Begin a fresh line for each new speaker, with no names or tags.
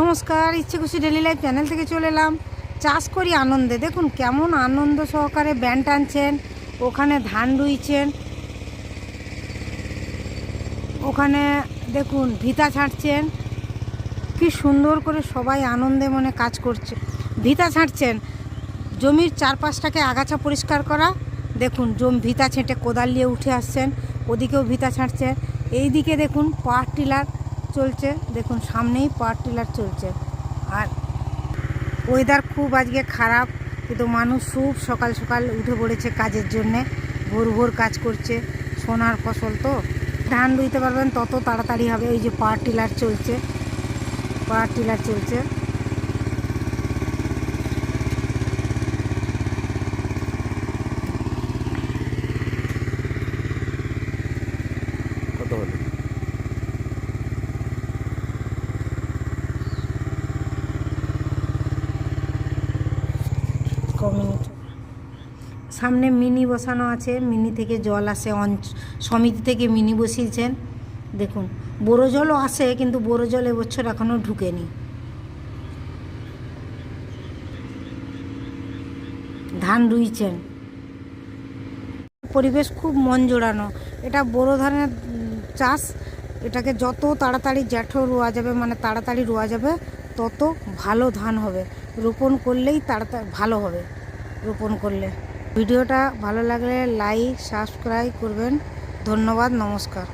নমস্কার, ইচ্ছে খুশি ডেলি লাইফ চ্যানেল থেকে চলে এলাম। চাষ করি আনন্দে। দেখুন, কেমন আনন্দ সহকারে ব্যান টানছেন, ওখানে ধান রুইছেন, ওখানে দেখুন ভিতা ছাড়ছেন কি সুন্দর করে সবাই আনন্দে মনে কাজ করছে। ভিতা ছাড়ছেন জমির চারপাশটাকে আগাছা পরিষ্কার করা। দেখুন, জম ভিতা ছেঁটে কোদাল নিয়ে উঠে আসছেন, ওদিকেও ভিতা ছাড়ছেন এইদিকে দেখুন, পাওয়ার টিলার চলছে। দেখুন, সামনেই পাওয়ার টিলার চলছে। আর ওয়েদার খুব আজকে খারাপ। কিন্তু মানুষ খুব সকাল সকাল উঠে পড়েছে কাজের জন্যে। ভোর ভোর কাজ করছে। সোনার ফসল তো। ধান রুইতে পারবেন, তত তাড়াতাড়ি হবে। ওই যে পাওয়ার টিলার চলছে। পাওয়ার টিলার চলছে।
কত হলো?
কমিউনিটি সামনে মিনি বসানো আছে মিনি থেকে জল আসে অঞ্চ সমিতি থেকে মিনি বসিয়েছেন। দেখুন বড়ো জলও আসে কিন্তু বড়ো জল এবছর এখনও ঢুকেনি। ধান রুইছেন। পরিবেশ খুব মন জোড়ানো। এটা বড়ো ধানের উম, চাষ। এটাকে যত তাড়াতাড়ি জ্যাঠো রোয়া যাবে মানে তাড়াতাড়ি রোয়া যাবে তত ভালো ধান হবে। রোপণ করলেই তাড়াতাড়ি ভালো হবে রোপণ করলে। ভিডিওটা ভালো লাগলে লাইক সাবস্ক্রাইব করবেন। ধন্যবাদ, নমস্কার।